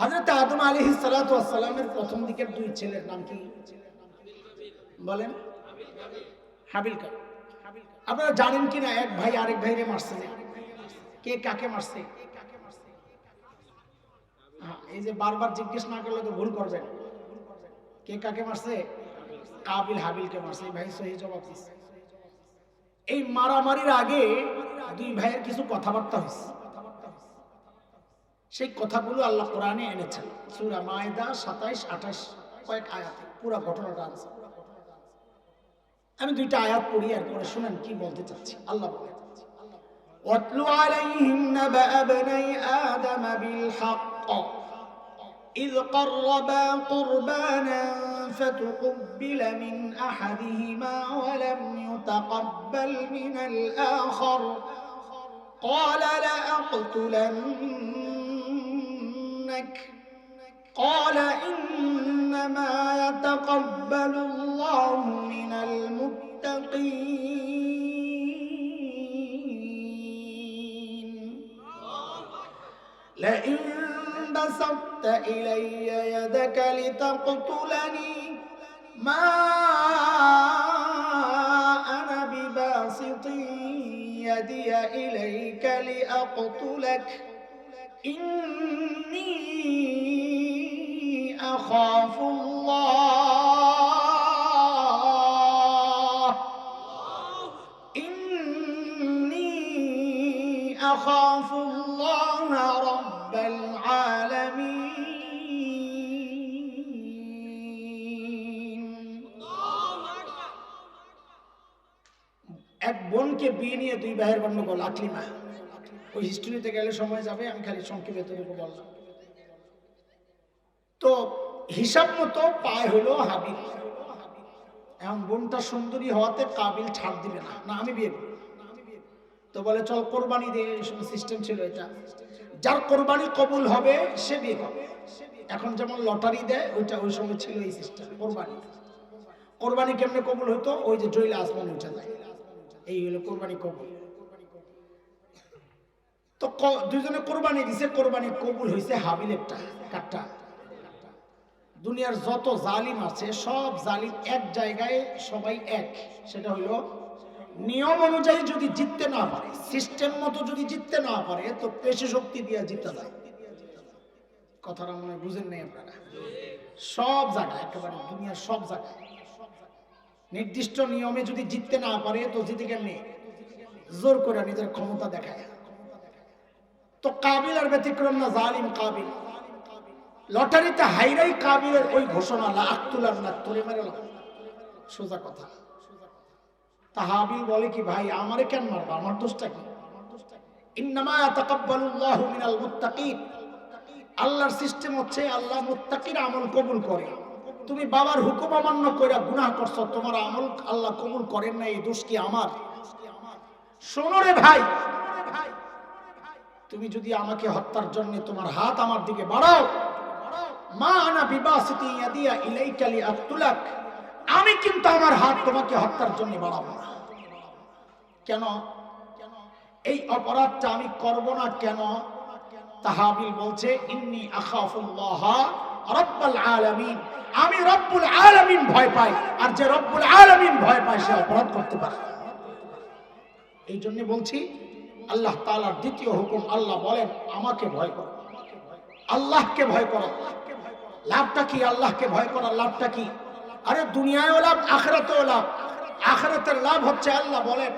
হজরত আদম আলী সালাতামের প্রথম দিকের দুই ছেলের নাম কি? বলেন। হাবিল কা আপনারা জানেন কি না এক ভাই আরেক ভাইরে মারছে কে কাকে মারছে? এই যে বারবার জিজ্ঞেস না করলে তো ভুল করবেন। কে কাকে মারছে? কাবিল হাবিলকে মারছে। এই ভাই সহি জবাব দিচ্ছে এই মারামারির আগে দুই ভাইয়ের কিছু কথাবার্তা হয়েছে সেই কথাগুলো আল্লাহ কোরআনে এনেছেন সুরা মায়দা সাতাইশ আঠাশ কয়েক আয়াতে পুরো ঘটনাটা আছে আমি দুইটা আয়াত পড়ি আর পরে শুনেন কি বলতে চাচ্ছি আল্লাহ বলে واتل عليهم نبأ ابني آدم بالحق إذ قربا قربانا فتقبل من أحدهما ولم يتقبل من الآخر قال قال إنما يتقبل الله من المتقين. لئن بسطت إلي يدك لتقتلني ما أنا بباسط يدي إليك لأقتلك. إني أخاف الله إني أخاف الله رب العالمين এক বোনকে বিয়ে নিয়ে দুই ভাইয়ের গন্ডগোল আকলিমা ওই হিস্ট্রিতে গেলে সময় যাবে, আমি খালি সংক্ষেপে তোকে বললাম। তো হিসাব মতো পায় হলো হাবিল। এখন বোনটা সুন্দরী হওয়াতে কাবিল ছাড় দিবে না। না, আমি বিয়ে তো বলে, চল কোরবানি দিয়ে সিস্টেম ছিল এটা। যার কোরবানি কবুল হবে, সে বিয়ে করবে। এখন যেমন লটারি দেয়, ওইটা ওই সময় ছিল এই সিস্টেম কোরবানি। কোরবানি কেমনে কবুল হতো? ওই যে জইলা আসমান উঠে যায়। এই হলো কোরবানি কবুল। তো দুজনে কোরবানি দিছে, কোরবানি কবুল হয়েছে হাবিলেরটা কাটটা দুনিয়ার যত জালিম আছে, সব জালিম এক জায়গায় সবাই এক। সেটা হলো নিয়ম অনুযায়ী যদি জিততে না পারে সিস্টেম মতো যদি জিততে না পারে, তো পেশি শক্তি দিয়ে জিতে যায়। কথাটা মনে বুঝেন নাই আপনারা? সব জায়গায়, একেবারে দুনিয়ার সব জায়গায়। নির্দিষ্ট নিয়মে যদি জিততে না পারে, তো জিতে কেমনি জোর করে নিজের ক্ষমতা দেখায়। তো কাবিল আর ব্যতিক্রম না, জালিম কাবিল। লটারিতে হাইরাই কাবিলের ওই ঘোষণা, লা আক্তুলার না, তুলে মেরে সোজা কথা। বলে কি, ভাই, আমারে আল্লাহর সিস্টেম হচ্ছে, আল্লাহ মুত্তাকির কবুল করে। তুমি বাবার হুকুম অমান্য করে গুনাহ করছ, তোমার আমল আল্লাহ কবুল করেন না এই দোষ কি আমার? শোনো রে ভাই তুমি যদি আমাকে হত্যার জন্য তোমার হাত আমার দিকে বাড়াও, মা আনা বিবাসিতি ইয়াদিয়া ইলাইকা লিআকতুলাক আমি কিন্তু আমার হাত তোমাকে হত্যার জন্য বাড়াবো না। কেন? এই অপরাধটা আমি করব না কেন? তাহাবিল বলছে, ইন্নি আখাফুল্লাহ রব্বুল আলামিন। আমি রব্বুল আলামিন ভয় পাই, আর যে রব্বুল আলামিন ভয় পায় সে অপরাধ করতে পারে এই জন্য বলছি আল্লাহ তালার দ্বিতীয় হুকুম, আল্লাহ বলেন, আমাকে ভয় করো। আল্লাহকে ভয় করো। লাভটা কি? আল্লাহকে ভয় করার লাভটা কি? আরে দুনিয়ায়ও লাভ, আখরাতেও লাভ। আখরাতের লাভ হচ্ছে আল্লাহ বলেন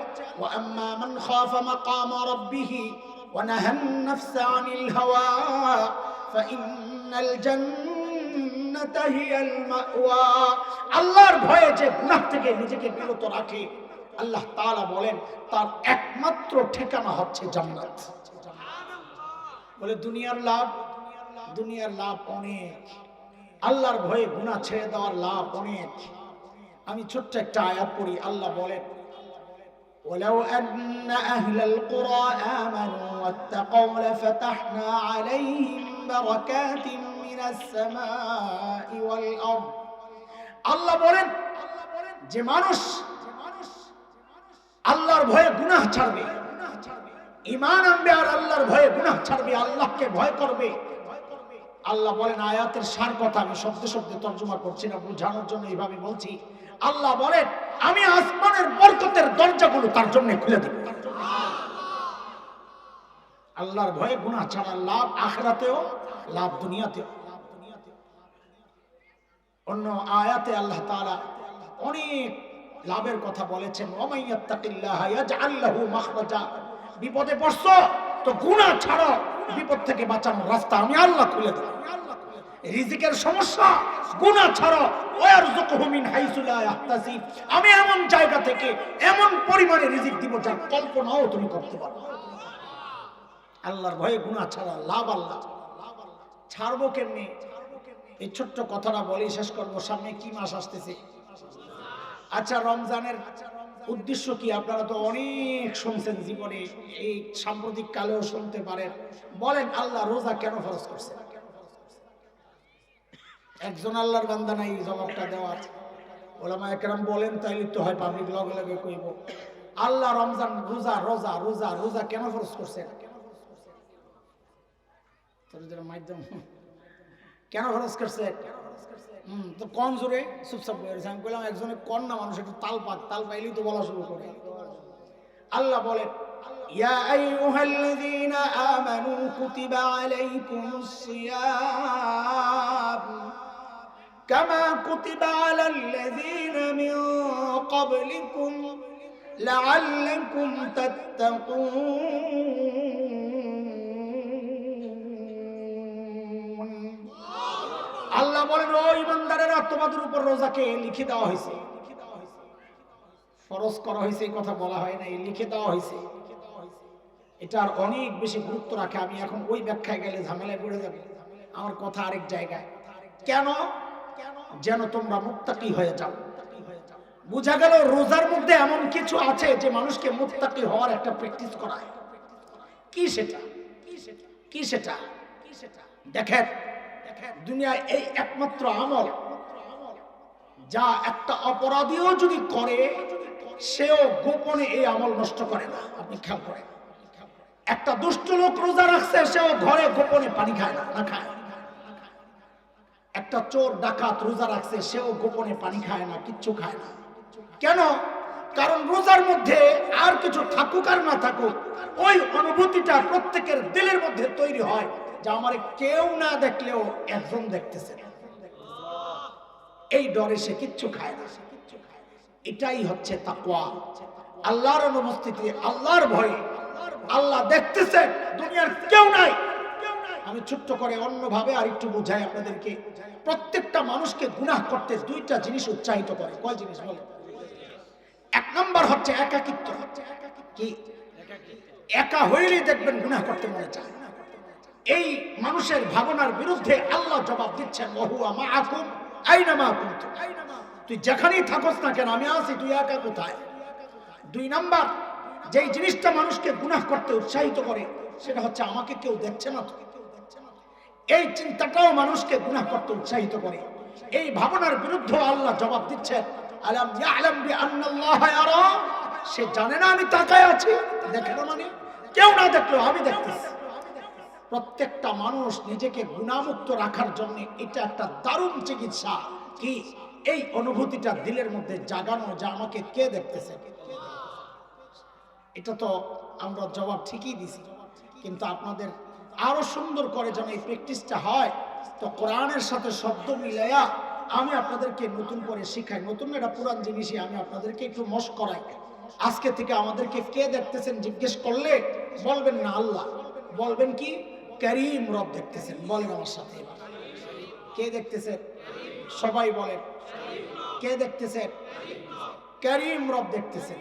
খাফা মাকামা রাব্বিহি ওয়া নাহান নাফসা আনিল হাওয়া ফাইন্নাল জান্নাতা হিয়াল মাওয়া। আল্লাহর ভয়ে যে গুনাহ থেকে নিজেকে বিরত রাখে আল্লাহ তাআলা বলেন তার একমাত্র ঠিকানা হচ্ছে জান্নাত বলে দুনিয়ার লাভ দুনিয়ার লাভ অনেক আল্লাহর ভয়ে গুনাহ ছেড়ে দেওয়ার লাভ অনেক আমি ছোট্ট একটা আয়াত পড়ি আল্লাহ বলেন ولو أن أهل القرى آمنوا واتقوا لفتحنا عليهم بركات من السماء والأرض আল্লাহ বলেন যে মানুষ আল্লাহর ভয়ে গুনাহ ছাড়বে। ইমান আনবে আর আল্লাহর ভয়ে গুনাহ ছাড়বে, আল্লাহকে ভয় করবে। আল্লাহ বলেন, আয়াতের সার কথা আমি শব্দে শব্দে তর্জমা করছি না, বোঝানোর জন্য এইভাবে বলছি। আল্লাহ বলেন, আমি আসমানের বরকতের দরজাগুলো তার জন্য খুলে দেব। আল্লাহর ভয়ে গুনাহ ছাড়া লাভ আখরাতেও, লাভ দুনিয়াতেও। অন্য আয়াতে আল্লাহ তাআলা অনেক লাভের কথা বলেছেন বিপদে পড়ছো, তো গুনাহ ছাড়ো, বিপদ থেকে বাঁচানোর রাস্তা আমি আল্লাহ খুলে দেব। রিজিকের সমস্যা, গুনাহ ছাড়ো। আমি এমন জায়গা থেকে এমন পরিমাণে রিজিক দিব যার কল্পনাও তুমি করতে পারবে না। আল্লাহর ভয়ে গুনাহ ছাড়া লাভ আল্লাহ। ছাড়বো কেমনি? এই ছোট্ট কথাটা বলি শেষ করব। সামনে কি মাস আসতেছে? আচ্ছা রমজানের উদ্দেশ্য কি? আপনারা তো অনেক শুনছেন জীবনে, এই সাম্প্রতিক কালেও শুনতে পারেন। বলেন, আল্লাহ রোজা কেন ফরজ করছে? একজন আল্লাহর বান্দা নাই, জবাবটা দেওয়া আছে ওলামা একরাম বলেন, তাইলে তো হয় পাবলিক লগে লগে কইব। আল্লাহ রমজান রোজা রোজা রোজা রোজা কেন ফরজ করছেন মাধ্যম কেন খরচ করছে? হুম তো কম জোরে চুপচাপ করে আমি বললাম একজনে কন না মানুষ একটু তাল পাক তাল পাইলেই তো বলা শুরু করে আল্লাহ বলেন يا أيها الذين آمنوا كتب عليكم الصيام كما كتب على الذين من قبلكم لعلكم تتقون তোমাদের উপর রোজাকে লিখে দেওয়া হয়েছে। ফরজ করা হয়েছে, এই কথা বলা হয় নাই, লিখে দেওয়া হয়েছে। এটার অনেক বেশি গুরুত্ব রাখে, আমি এখন ওই ব্যাখ্যায় গেলে ঝামেলায় পড়ে যাবে। আমার কথা আরেক জায়গায়। কেন? যেন তোমরা মুক্তাকি হয়ে যাও। বোঝা গেল রোজার মধ্যে এমন কিছু আছে যে মানুষকে মুত্তাকি হওয়ার একটা প্র্যাকটিস করায়। কি সেটা? কি সেটা? কি সেটা দেখেন দেখেন, দুনিয়ায় এই একমাত্র আমল যা একটা অপরাধীও যদি করে, সেও গোপনে এই আমল নষ্ট করে না। আপনি খেয়াল করেন। একটা দুষ্ট লোক রোজা রাখছে, সেও ঘরে গোপনে পানি খায় না না খায়। একটা চোর ডাকাত রোজা রাখছে, সেও গোপনে পানি খায় না, কিচ্ছু খায় না। কেন? কারণ রোজার মধ্যে আর কিছু থাকুক আর না থাকুক, ওই অনুভূতিটা প্রত্যেকের দিলের মধ্যে তৈরি হয়, যে আমার কেউ না দেখলেও একজন দেখতেছে এই ডরে সে কিচ্ছু খায় না। এটাই হচ্ছে তাকওয়া। আল্লাহর অনুপস্থিতি, আল্লাহর ভয়ে। আল্লাহ দেখতেছে দুনিয়ার কেউ নাই। আমি ছোট্ট করে অন্যভাবে আর একটু বুঝাই আপনাদেরকে। প্রত্যেকটা মানুষকে গুনাহ করতে দুইটা জিনিস উৎসাহিত করে। কয় জিনিস বলে এক নম্বর হচ্ছে একাকিত্ব। কি? একা হইলেই দেখবেন গুনাহ করতে মনে চায়। এই মানুষের ভাবনার বিরুদ্ধে আল্লাহ জবাব দিচ্ছেন, ওহুয়া মা আকুম আইনা মা তুই যেখানেই থাকস না কেন, আমি আছি, তুই একা কোথায়? দুই নাম্বার, যেই জিনিসটা মানুষকে গুনাহ করতে উৎসাহিত করে, সেটা হচ্ছে আমাকে কেউ দেখছে না তো। এই চিন্তাটাও মানুষকে গুনাহ করতে উৎসাহিত করে। এই ভাবনার বিরুদ্ধে আল্লাহ জবাব দিচ্ছেন, আলাম ইয়ালাম বি আন্নাল্লাহ ইয়ারা? সে জানে না আমি তাকায় আছি, দেখে না মানে? কেউ না দেখলেও আমি দেখতেছি। প্রত্যেকটা মানুষ নিজেকে গুণামুক্ত রাখার জন্য এটা একটা দারুণ চিকিৎসা। কি? এই অনুভূতিটা দিলের মধ্যে জাগানো যা আমাকে কে দেখতেছে। এটা তো আমরা জবাব ঠিকই দিছি। কিন্তু আপনাদের আরও সুন্দর করে যেন এই প্র্যাকটিসটা হয়, তো কোরআনের সাথে শব্দ মিলাইয়া আমি আপনাদেরকে নতুন করে শিখাই। নতুন একটা পুরান জিনিসই আমি আপনাদেরকে একটু মশ করাই। আজকে থেকে আমাদেরকে কে দেখতেছেন জিজ্ঞেস করলে বলবেন না আল্লাহ। বলবেন কি? করিম রব দেখতেছেন, বলেন আমার সাথে কে দেখতেছেন সবাই বলেন। কে দেখতেছেন করিম রব দেখতেছেন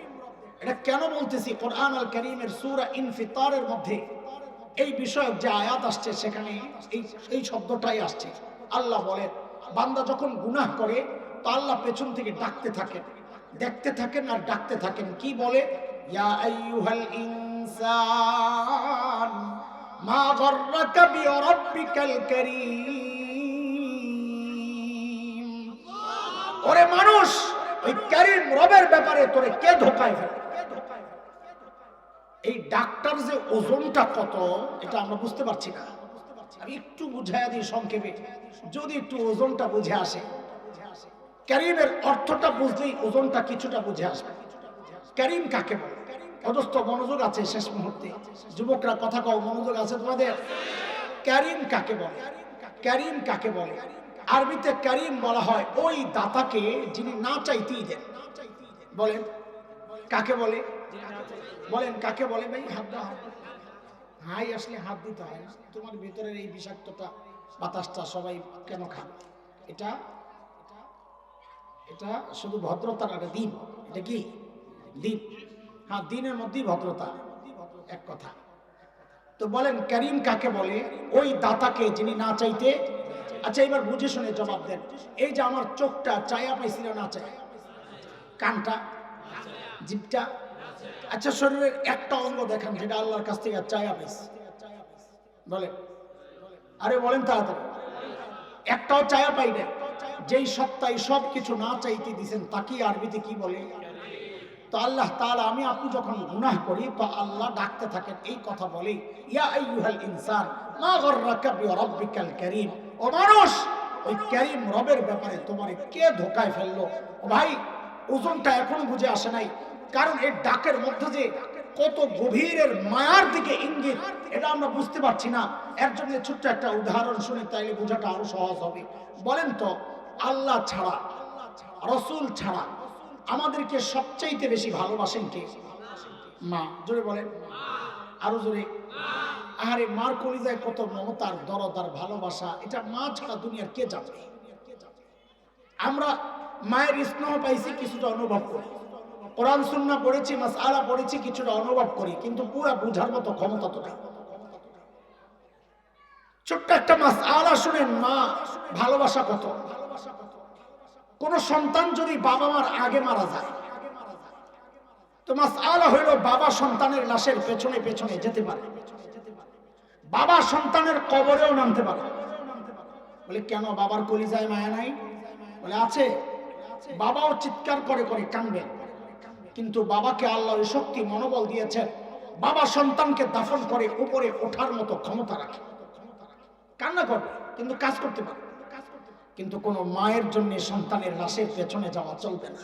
এটা কেন বলতেছি? কোরআন আল করিমের সুরা ইনফিতারের মধ্যে এই বিষয়ক যে আয়াত আসছে, সেখানে এই এই শব্দটাই আসছে। আল্লাহ বলেন, বান্দা যখন গুনাহ করে, তো আল্লাহ পেছন থেকে ডাকতে থাকেন। দেখতে থাকেন আর ডাকতে থাকেন। কি বলে? ইয়া আইয়ুহাল ইনসান মা গর্রাকা বিরাব্বিকাল কারীম। ওরে মানুষ, ওই কারীম রবের ব্যাপারে তোরে কে ধোকায় ফেলে? এই ডাক্তার যে ওজনটা কত, এটা আমরা বুঝতে পারছি না। আমি একটু বুঝাইয়া দিই সংক্ষেপে। যদি একটু ওজনটা বুঝে আসে। ক্যারিমের অর্থটা বুঝলেই ওজনটা কিছুটা বুঝে আসবে। ক্যারিম কাকে বলে? অজস্র মনোযোগ আছে শেষ মুহূর্তে। যুবকরা কথা কও, মনোযোগ আছে তোমাদের? ক্যারিম কাকে বলে? ক্যারিম কাকে বলে? আরবিতে ক্যারিম বলা হয় ওই দাতাকে যিনি না চাইতেই দেন। বলেন, কাকে বলে? বলেন, কাকে বলে ভাই? হাত দাও। হাত দাও। হাই আসলে হাত দিতে হয় না। তোমার ভেতরের এই বিষাক্তটা বাতাসটা সবাই কেন খান এটা এটা শুধু ভদ্রতার একটা দিন। এটা কি? দিন। হ্যাঁ দিনের মধ্যেই ভদ্রতা। এক কথা। তো বলেন, করিম কাকে বলে? ওই দাতাকে যিনি না চাইতে। আচ্ছা এবার বুঝে শুনে জবাব দেন। এই যে আমার চোখটা চায়া পাইছিল, না চাই কানটা? জিপটা আচ্ছা শরীরের একটা অঙ্গ দেখান, যেটা আল্লাহর কাছ থেকে চায়া পাইছে। বলে আরে বলেন তাড়াতাড়ি। একটাও চায়া পাই না যেই সত্তায় সব কিছু না চাইতে দিছেন, তাকে আরবিতে কি বলে? তো আল্লাহ তাআলা, আমি আপনি যখন গুনাহ করি, তো আল্লাহ ডাকতে থাকেন, এই কথা বলে ইয়া আইয়ুহাল ইনসান, মা গররাকা বিরাব্বিকাল কারীম। ও মানুষ, ওই কারীম রবের ব্যাপারে তোমারে কে ধোকায় ফেলল? ভাই, ওজনটা এখনও বুঝে আসে নাই, কারণ এই ডাকের মধ্যে যে কত গভীরের মায়ার দিকে ইঙ্গিত, এটা আমরা বুঝতে পারছি না। এর ছোট্ট একটা উদাহরণ শুনে তাইলে বোঝাটা আরও সহজ হবে। বলেন তো, আল্লাহ ছাড়া, রসুল ছাড়া আমাদেরকে সবচাইতে বেশি ভালোবাসেন কে? মা। জোরে বলেন। আরও জোরে। আহারে, মার কলিজায় কত মমতার দরদ আর ভালোবাসা, এটা মা ছাড়া দুনিয়ার কে যাবে আমরা মায়ের স্নেহ পাইছি, কিছুটা অনুভব করি। কোরআন সুন্না পড়েছি মাস আলা পড়েছি, কিছুটা অনুভব করি, কিন্তু পুরা বুঝার মতো ক্ষমতা তো নেই। ছোট্ট একটা মাস আলা শুনেন, মা, ভালোবাসা কত? কোন সন্তান যদি বাবা মার আগে মারা যায়, তো মাস আলা হইল বাবা সন্তানের লাশের পেছনে পেছনে যেতে পারে। বাবা সন্তানের কবরেও নামতে পারে। বলে, কেন বাবার কলিজায় মায়া নাই? বলে, আছে। বাবাও চিৎকার করে করে কানবে কিন্তু বাবাকে আল্লাহ শক্তি, মনোবল দিয়েছেন। বাবা সন্তানকে দাফন করে উপরে ওঠার মতো ক্ষমতা রাখে। কান্না করবে, কিন্তু কাজ করতে পারবে কিন্তু কোন মায়ের জন্য সন্তানের লাশের পেছনে যাওয়া চলবে না।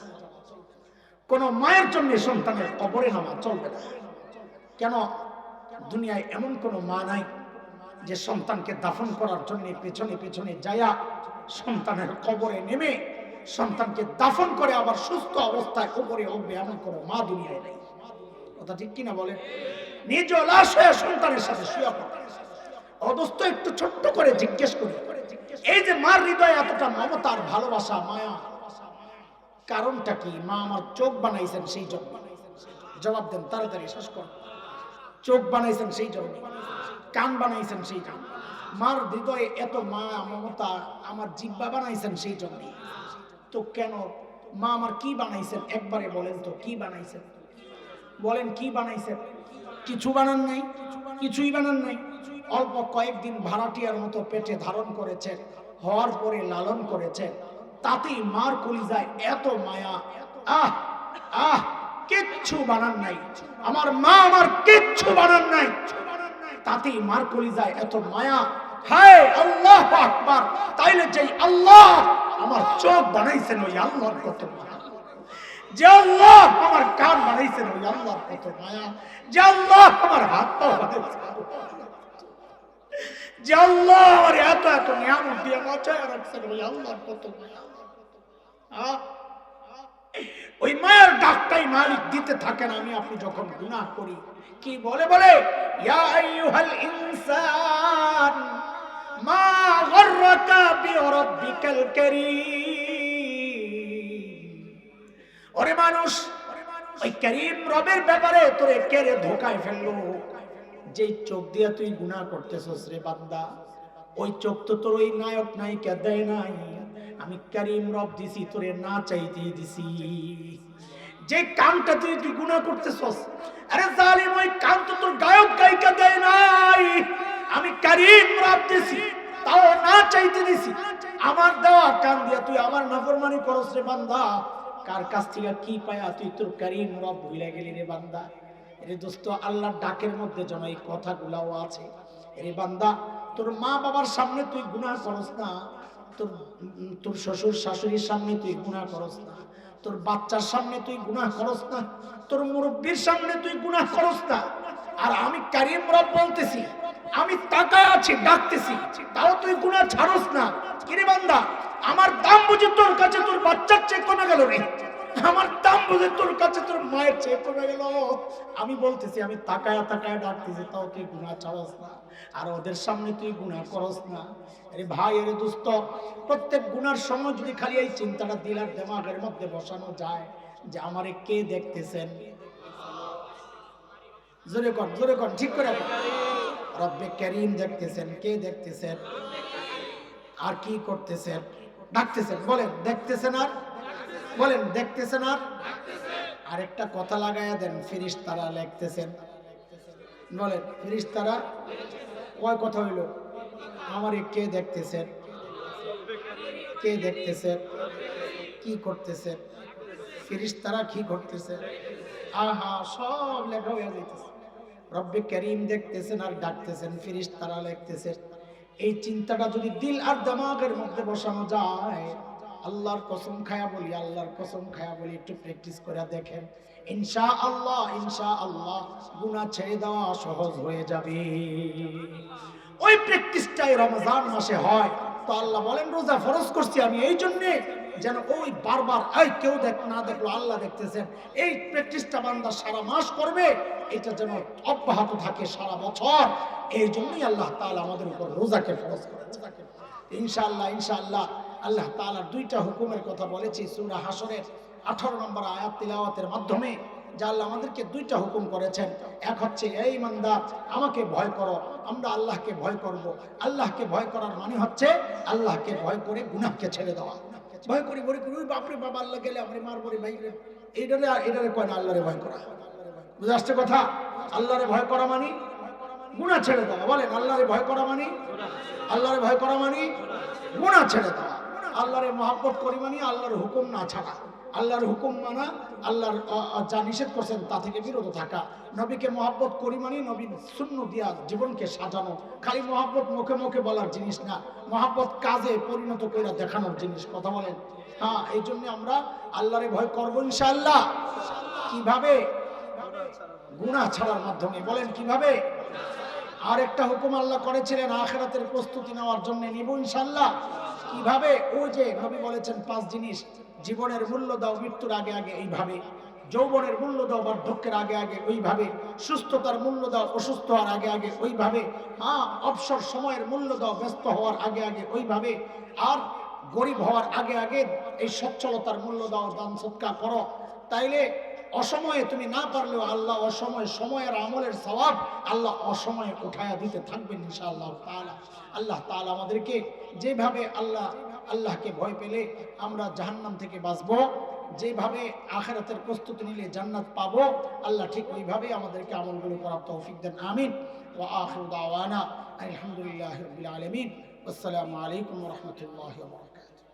কোন মায়ের জন্য সন্তানের কবরে নামা চলবে না। কেন? দুনিয়ায় এমন কোন মা নাই যে সন্তানকে দাফন করার জন্য পেছনে পেছনে যায়া সন্তানের কবরে নেমে সন্তানকে দাফন করে আবার সুস্থ অবস্থায় উপরে উঠবে এমন কোনো মা দুনিয়ায় নেই। কথা ঠিক কিনা বলে নিজ লাশ হয়ে সন্তানের সাথে শুয়ে পড়ে। অবস্থা একটু ছোট্ট করে জিজ্ঞেস করি এই যে মার হৃদয়ে এতটা মমতার ভালোবাসা, মায়া, কারণটা কি? মা আমার চোখ বানাইছেন সেই জন্য। জবাব দেন, তাড়াতাড়ি, শেষ কর। চোখ বানাইছেন সেই জন্য। কান বানাইছেন সেই জন্য। মার হৃদয়ে এত মা মমতা, আমার জিব্বা বানাইছেন সেই জন্য। তো কেন? মা আমার কি বানাইছেন? একবারে বলেন তো, কি বানাইছেন? বলেন, কি বানাইছেন? কিছু বানান নাই? কিছুই বানান নাই? অল্প কয়েকদিন ভাড়াটিয়ার মতো পেটে ধারণ করেছেন, হওয়ার পরে লালন করেছেন। তাতেই মার কলিজায় এত মায়া। আহ আহ, কিচ্ছু বানান নাই। আমার মা আমার কিচ্ছু বানান নাই। তাতেই মার কলিজায় এত মায়া। হায় আল্লাহ আকবার। তাইলে যেই আল্লাহ আমার চোখ বানাইছেন, ওই আল্লাহর কত যে আল্লাহ আমার কান বানাইছেন, ওই আল্লাহর কত মায়া। যে আল্লাহ আমার হাত পা বানাইছেন। যে আল্লাহ আমার এত এত নিয়ামত দিয়ে বাঁচায় রাখছেন ওই আল্লাহর কত ওই মায়ের ডাকটাই মালিক দিতে থাকেন, আমি আপনি যখন করি, কি বলে বলে? ওরে মানুষ, ওই করিম রবের ব্যাপারে তোরে কেড়ে ধোকায় ফেলল। যেই চোখ দিয়া তুই গুনাহ করতেছস রে বান্দা, ওই চোখ তো তোর ওই নায়ক নায়িকা দেয় নাই। আমি কারিম রব দিছি, তোরে না চাইতে দিছি। যে কানটা তুই তুই গুনাহ করতেছস, আরে জালিম, ওই কান তো তোর গায়ক গায়িকা দেয় নাই। আমি কারিম রব দিছি, তাও না চাইতে দিছি। আমার দেওয়া কান দিয়া তুই আমার নাফরমানি করস রে বান্দা। কার কাছ থেকে কি পায়া তুই তোর করিম রব ভুলে গেলি রে বান্দা? রে দোস্ত, আল্লাহর ডাকের মধ্যে যেন এই কথাগুলাও আছে। রে বান্দা, তোর মা বাবার সামনে তুই গুনাহ করস না, তোর তোর শ্বশুর শাশুড়ির সামনে তুই গুনাহ করস না, তোর বাচ্চার সামনে তুই গুনাহ করস না, তোর মুরব্বীর সামনে তুই গুনাহ করস না। আর আমি কারিম রব বলতেছি, আমি তাকায় আছি, ডাকতেছি, তাও তুই গুনাহ ছাড়স না। কিরে বান্দা, আমার দাম বুঝে তোর কাছে তোর বাচ্চার চেয়ে কমে গেল রে। আমার দাম বুঝে তোর কাছে তোর মায়ের চেয়ে কমে গেল। আমি বলতেছি, আমি তাকায়া তাকায়া ডাকতেছি, তাও তুই গুনাহ ছাড়স না। আর ওদের সামনে তুই গুনাহ করস না। আরে ভাই, আরে দোস্ত, প্রত্যেক গুণার সময় যদি খালি এই চিন্তাটা দিলার দেমাগের মধ্যে বসানো যায় যে আমারে কে দেখতেছেন? জোরে কর জোরে কর, ঠিক কর। রব্বে করিম দেখতেছেন, কে দেখতেছেন? আর কি করতেছেন? ডাকতেছেন, বলেন, দেখতেছেন আর বলেন, দেখতেছেন আর? আরেকটা কথা লাগাইয়া দেন ফিরিস তারা লিখতেছেন। বলেন ফিরিস তারা কয় কথা হইল? আমার কে দেখতেছেন? কে দেখতেছেন? কি করতেছেন? ফিরিস তারা কি করতেছেন? আহা, সব লেখা হয়ে যাইতেছে। রব্বে করিম দেখতেছেন আর ডাকতেছেন ফিরিস তারা লিখতেছেন। এই চিন্তাটা যদি দিল আর দামাগের মধ্যে বসানো যায় আল্লাহর কসম খায়া বলি, আল্লাহর কসম খায়া বলি, একটু প্র্যাকটিস করে দেখেন। ইনশা আল্লাহ ইনশা আল্লাহ গুনাহ ছেড়ে দেওয়া সহজ হয়ে যাবে। ওই প্র্যাকটিসটাই রমজান মাসে হয়। তো আল্লাহ বলেন, রোজা ফরজ করছি আমি এই জন্যে যেন ওই বারবার, এই কেউ দেখ, না দেখল, আল্লাহ দেখতেছেন। এই প্র্যাকটিসটা বান্দা সারা মাস করবে, এটা যেন অব্যাহত থাকে সারা বছর। এই জন্যই আল্লাহ তাআলা আমাদের উপর রোজাকে ফরজ করেছে। ইনশাআল্লাহ ইনশাআল্লাহ। আল্লাহ তাআলার দুইটা হুকুমের কথা বলেছি সুরা হাসরের 18 নম্বর আয়াত তিলাওয়াতের মাধ্যমে, যা আল্লাহ আমাদেরকে দুইটা হুকুম করেছেন। এক হচ্ছে, এই ইমানদার আমাকে ভয় করো, আমরা আল্লাহকে ভয় করব। আল্লাহকে ভয় করার মানে হচ্ছে, আল্লাহকে ভয় করে গুনাহকে ছেড়ে দেওয়া। ভয় করি ভয় করি বাপরে বাবা আল্লাহ গেলে আপনি মার রে ভাই রে। এইটারে এটারে কয় না, আল্লাহরে ভয় করা। বুঝে আসছে কথা? আল্লাহরে ভয় করা মানে গুনাহ ছেড়ে দেওয়া। বলেন, আল্লাহরে ভয় করা মানে? আল্লাহরে ভয় করা মানে গুনাহ ছেড়ে দেওয়া। আল্লাহরে মহাব্বত করি মানে আল্লাহর হুকুম না ছাড়া। আল্লাহর হুকুম মানা, আল্লাহর যা নিষেধ করছেন তা থেকে বিরত থাকা। নবীকে মহাব্বত করি মানে নবীর শূন্য দিয়া জীবনকে সাজানো। খালি মহাব্বত মুখে মুখে বলার জিনিস না। মহাব্বত কাজে পরিণত করে দেখানোর জিনিস, কথা বলেন। হ্যাঁ এই জন্য আমরা আল্লাহরে ভয় করব ইনশাআল্লাহ। কীভাবে? গুনাহ ছাড়ার মাধ্যমে। বলেন কীভাবে? আর একটা হুকুম আল্লাহ করেছিলেন, আখেরাতের প্রস্তুতি নেওয়ার জন্য নিব ইনশাল্লাহ কীভাবে ওই যে নবী বলেছেন পাঁচ জিনিস, জীবনের মূল্য দাও, মৃত্যুর আগে আগে এইভাবে, যৌবনের মূল্য দাও, বার্ধক্যের আগে আগে ওইভাবে, সুস্থতার মূল্য দাও, অসুস্থ হওয়ার আগে আগে ওইভাবে হ্যাঁ অবসর সময়ের মূল্য দাও, ব্যস্ত হওয়ার আগে আগে ওইভাবে, আর গরিব হওয়ার আগে আগে এই সচ্ছলতার মূল্য দাও, দান সৎকার করো। তাইলে অসময়ে তুমি না পারলেও আল্লাহ অসময় সময়ের আমলের সওয়াব আল্লাহ অসময়ে উঠায়া দিতে থাকবেন ইনশাআল্লাহ তাআলা। আল্লাহ তালা আমাদেরকে যেভাবে আল্লাহ, আল্লাহকে ভয় পেলে আমরা জাহান্নাম থেকে বাঁচবো, যেভাবে আখেরাতের প্রস্তুতি নিলে জান্নাত পাবো, আল্লাহ ঠিক ওইভাবেই আমাদেরকে আমলগুলো করার তৌফিক দেন, আমিন। ওয়া আখিরু দাওয়ানা আলহামদুলিল্লাহি আলামিন। আসসালামু আলাইকুম রাহমাতুল্লাহি